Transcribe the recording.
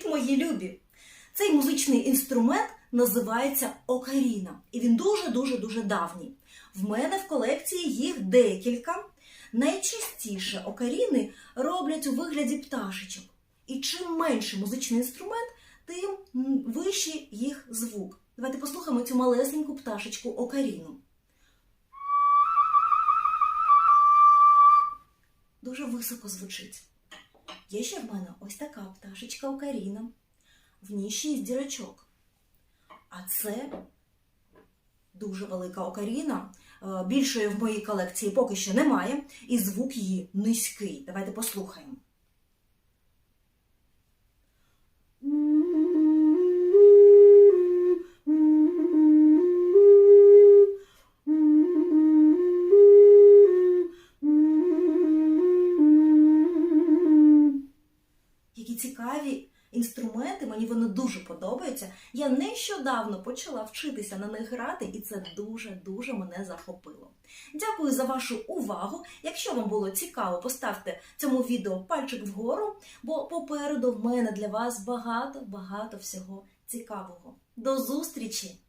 Привіт, мої любі! Цей музичний інструмент називається окаріна, і він дуже-дуже дуже давній. В мене в колекції їх декілька. Найчастіше окаріни роблять у вигляді пташечок. І чим менший музичний інструмент, тим вищий їх звук. Давайте послухаємо цю малесеньку пташечку окаріну. Дуже високо звучить. Є ще в мене ось така пташечка окаріна. В ній шість дірочок. А це дуже велика окаріна. Е, Більшої в моїй колекції поки що немає, і звук її низький. Давайте послухаємо. Які цікаві інструменти, мені вони дуже подобаються. Я нещодавно почала вчитися на них грати, і це дуже-дуже мене захопило. Дякую за вашу увагу. Якщо вам було цікаво, поставте цьому відео пальчик вгору, бо попереду в мене для вас багато-багато всього цікавого. До зустрічі!